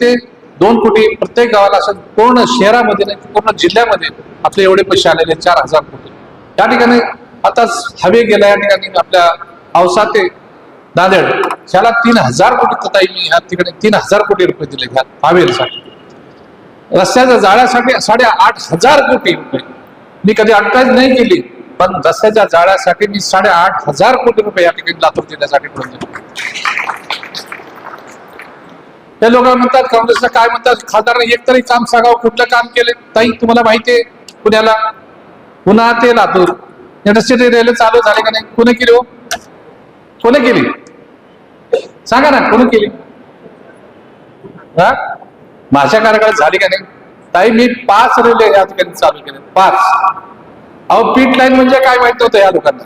ते दोन कोटी प्रत्येक गावाला असं पूर्ण शहरामध्ये नाही पूर्ण जिल्ह्यामध्ये आपले एवढे पैसे आलेले चार हजार कोटी. त्या ठिकाणी आताच हवे गेला या ठिकाणी आपल्या औसा ते नांदेड ह्याला तीन हजार कोटी तताई मी ह्या ठिकाणी तीन हजार कोटी रुपये दिले ह्या हवेसाठी रस्त्याच्या जाळ्यासाठी साडे आठ हजार कोटी रुपये. मी कधी अडकायच नाही केली पण रस्त्याच्या जाळ्यासाठी मी साडे आठ हजार कोटी रुपये या ठिकाणी लातूर जिल्ह्यासाठी पडून ते लोक म्हणतात काँग्रेसला काय म्हणतात? खासदारांनी एक तरी काम सांगावं कुठलं काम केले? ताई तुम्हाला माहिती आहे पुण्याला? पुन्हा ते लातूर. इंडस्ट्री रेल्वे चालू झाले का नाही? कोणी केली हो? कोणी केली? सांगा ना कोणी केली? हा? माझ्या कार्यकाळात झाली का नाही? ताई मी पाच रेल्वे या ठिकाणी चालू केले. पाच. अहो पीट लाईन म्हणजे काय माहीत होतं या लोकांना.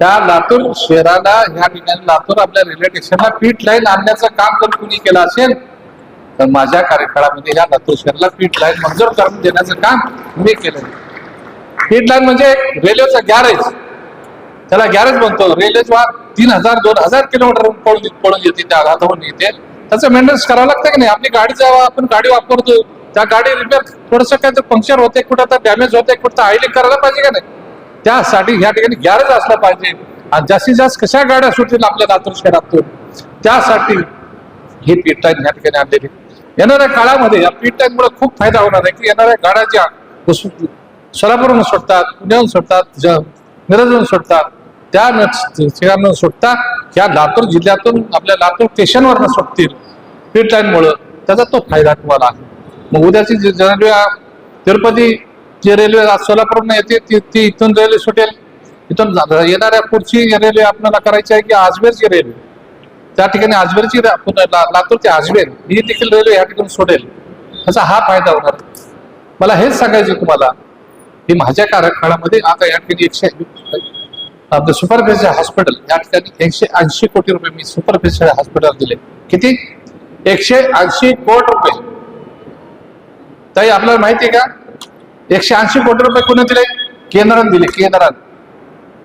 त्या लातूर शहराला ह्या ठिकाणी लातूर आपल्या रेल्वे स्टेशनला पीठ लाईन आणण्याचं काम जर कुणी केलं असेल तर माझ्या कार्यकाळामध्ये या लातूर शहराला पीठ लाईन मंजूर करून देण्याचं काम मी केलं पीठ लाईन म्हणजे रेल्वेचा गॅरेज त्याला गॅरेज म्हणतो. रेल्वे जेव्हा तीन हजार दोन हजार किलोमीटर पळून पळून येते त्या आघातावरून येते. त्याचं मेंटेनन्स करावं लागतं की नाही? आपली गाडी जेव्हा आपण गाडी वापरतो त्या गाडी रिपेअर थोडंसं काय तर पंक्चर होते कुठं तर डॅमेज होते कुठं आयलिंग करायला पाहिजे का नाही? त्यासाठी ह्या ठिकाणी गॅरेज असलं पाहिजे. आणि जास्तीत जास्त कशा गाड्या सुटतील आपल्या लातूर शहरातून? त्यासाठी ही पीठ लाईन ह्या ठिकाणी आणलेली. येणाऱ्या काळामध्ये या पीठ लाईन खूप फायदा होणार आहे की येणाऱ्या गाड्या ज्या सोलापूरहून सुटतात पुण्याहून सुटतात ज- मिरजहून सुटतात त्या ठिकाणून सुटता ह्या लातूर जिल्ह्यातून आपल्या लातूर स्टेशनवर सुटतील पीठ लाईनमुळं त्याचा तो फायदा तुम्हाला आहे. मग उद्याची जी तिरुपती जी रेल्वे आज सोलापूरनं येते ती ती इथून रेल्वे सुटेल. इथून येणाऱ्या पुढची रेल्वे आपल्याला करायची आहे की आजमेरची रेल्वे. त्या ठिकाणी आजमेरची लातूर ते आजमेर ही देखील रेल्वे या ठिकाणी सोडेल त्याचा हा फायदा होणार. मला हेच सांगायचं तुम्हाला की माझ्या कार्यकाळामध्ये आता या ठिकाणी एकशे आपलं सुपर हॉस्पिटल या ठिकाणी एकशे ऐंशी कोटी रुपये मी सुपर हॉस्पिटल दिले. किती? एकशे ऐंशी कोटी रुपये. ताई आपल्याला माहिती आहे का? एकशे ऐंशी कोटी रुपये कोणी दिले? केंद्राने दिले केंद्राने.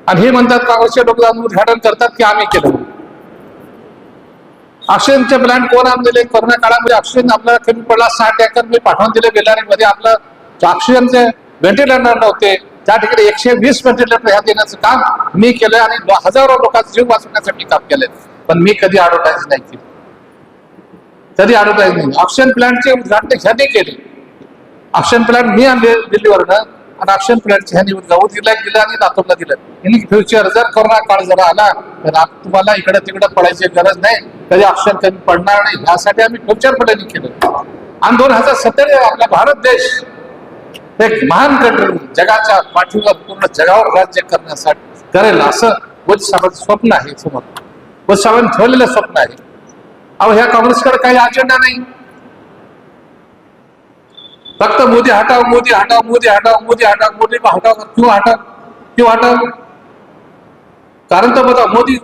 आणि हे म्हणतात काँग्रेसचे लोक जाऊन उद्घाटन करतात की आम्ही केलं ऑक्सिजनचे प्लांट कोण आणून दिले कोरोना काळामध्ये ऑक्सिजन आपल्याला कमी पडला साठ एकर मी पाठवून दिले बेलारीमध्ये. आपलं ऑक्सिजनचे व्हेंटिलेटर नव्हते. त्या ठिकाणी एकशे वीस व्हेंटिलेटर ह्या देण्याचं काम मी केलंय आणि हजारो लोकांचा जीव वाचवण्यासाठी काम केलंय. पण मी कधी ऍडव्हर्टाईज नाही केली. कधी ऍडव्हर्टाईज नाही. ऑक्सिजन प्लांटचे उद्घाटन ह्याने केले. ऑक्सिजन प्लॅन मी आणले दिल्लीवरनं. आणि ऑक्सिजन प्लांटचे ह्यानी जाऊ दिला दिलं आणि लातूरला दिलं. इन फ्युचर जर कोरोना काळ जर आला तर तुम्हाला इकडे तिकडे पडायची गरज नाही. कधी ऑक्सिजन कमी पडणार नाही. यासाठी आम्ही फ्युचर प्लॅनिंग केलं. आणि दोन हजार सत्तर आपला भारत देश एक महान कंट्री जगाच्या पाठीवर पूर्ण जगावर राज्य करण्यासाठी करेल असं बोध साहेबांचं स्वप्न आहे समोर. बोध साहेबांनी ठेवलेलं स्वप्न आहे. अहो ह्या काँग्रेसकडे काही अजेंडा नाही. फक्त मोदी हटाव मोदी हटाव मोदी हटाव मोदी हटाव मोदी हटाव क्यों हटाव? क्यों हटाव? कारण तर बघा मोदी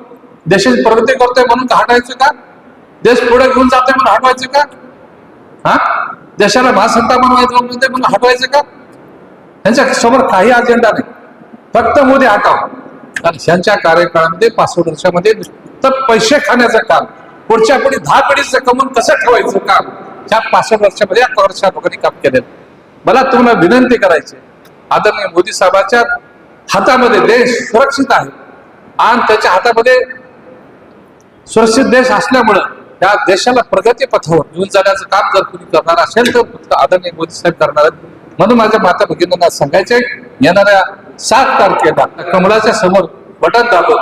देशाची प्रगती करतोय म्हणून का हटायचं का? देश पुढे घेऊन जातोय म्हणून हटवायचं का? हा? देशाला महासत्ता बनवायचं म्हणते म्हणून हटवायचं का? त्यांच्यासमोर काही अजेंडा नाही. फक्त मोदी हटाव. कारण त्यांच्या कार्यकाळामध्ये पाच वर्षामध्ये तर पैसे खाण्याचं काम पुढच्या पुढे दहा पिढीचं कमवून कसं ठेवायचं काम? ह्या पासष्ट वर्षामध्ये काँग्रेसच्या लोकांनी काम केलेलं. मला तुम्हाला विनंती करायची आदरणीय मोदी साहेबांच्या हातामध्ये देश सुरक्षित आहे. आणि त्याच्या हातामध्ये सुरक्षित देश असल्यामुळं त्या देशाला प्रगती पथावर घेऊन जाण्याचं काम जर कुणी करणार असेल तर फक्त आदरणीय मोदी साहेब करणार आहेत. म्हणून माझ्या माता भगिनींना सांगायचे येणाऱ्या सात तारखेला कमलाच्या समोर बटन दाबून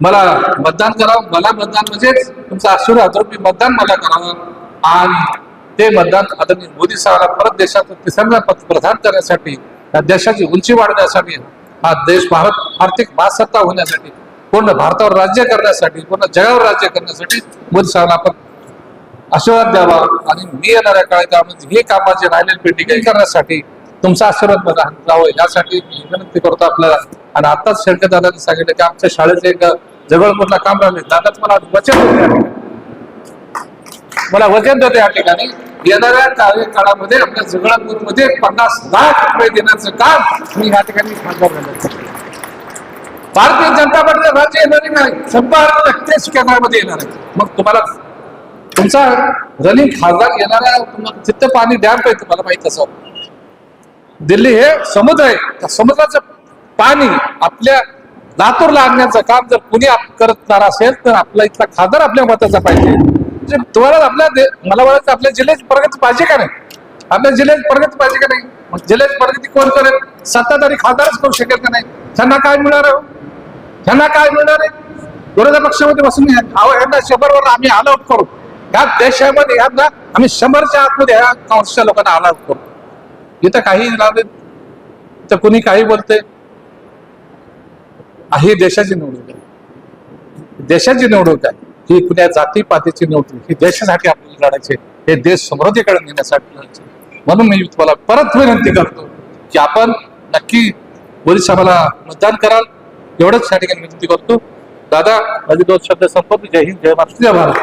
मला मतदान करावं. मला मतदान म्हणजेच तुमचा आशीर्वाद मी मतदान मला करावं. आणि ते मतदान आदरणीय मोदी साहेबांना परत देशात तिसऱ्यांदा प्रधान करण्यासाठी देशाची उंची वाढवण्यासाठी हा देश भारत आर्थिक महासत्ता होण्यासाठी पूर्ण भारतावर राज्य करण्यासाठी पूर्ण जगावर राज्य करण्यासाठी मोदी साहेबांना आपण आशीर्वाद द्यावा. आणि मी येणाऱ्या काळामध्ये हे कामाचे राहिलेली पेंडिंग करण्यासाठी तुमचा आशीर्वाद मला जावं यासाठी मी विनंती करतो आपल्याला. आणि आताच शेळके दादाने सांगितलं की आमच्या शाळेचे एक जवळपूरला काम राहिले दादाच मला वचन होते मला वचन देते या ठिकाणी. येणाऱ्या कार्यकाळामध्ये आपल्या जगळपूरमध्ये पन्नास लाख रुपये देण्याचं काम मी या ठिकाणी खासदार झालं. भारतीय जनता पार्टीचं राज्य येणार नाही शंभर टक्के केंद्रामध्ये येणार आहे. मग तुम्हाला तुमचा रनिंग खासदार येणाऱ्या तुम्हाला तिथं पाणी डॅम्प आहे तुम्हाला माहीत असं. दिल्ली हे समुद्र आहे. त्या समुद्राचं पाणी आपल्या लातूरला आणण्याचं काम जर कुणी आप- करणार असेल तर आपला इथला खासदार आपल्या मताचा पाहिजे. तुम्हाला आपल्या मला वाटतं आपल्या जिल्ह्याची प्रगती पाहिजे का नाही? आपल्या जिल्ह्याची प्रगती पाहिजे का नाही? मग जिल्ह्याची प्रगती कोण करेल? सत्ताधारी खासदारच करू शकेल का नाही? त्यांना काय मिळणार आहे हो? त्यांना काय मिळणार आहे? विरोधी पक्षामध्ये बसून अहो यांना शंभरवर आम्ही अलाउट करू. या देशामध्ये यांना आम्ही शंभरच्या आतमध्ये ह्या काँग्रेसच्या लोकांना अलाउट करू. इथं काही राहिले तर कुणी काही बोलते ही देशाची निवडणूक आहे. देशाची निवडणूक आहे. ही कुण्या जाती पातीची नव्हती. ही देशासाठी आपल्याला लढायचे हे देश समृद्धीकडे नेण्यासाठी लढायचे म्हणून मी तुम्हाला परत विनंती करतो की आपण नक्की पोलीस आम्हाला मतदान कराल. एवढंच या ठिकाणी विनंती करतो. दादा माझे दोन शब्द संपवतो. जय हिंद जय महाराष्ट्र. जय भारत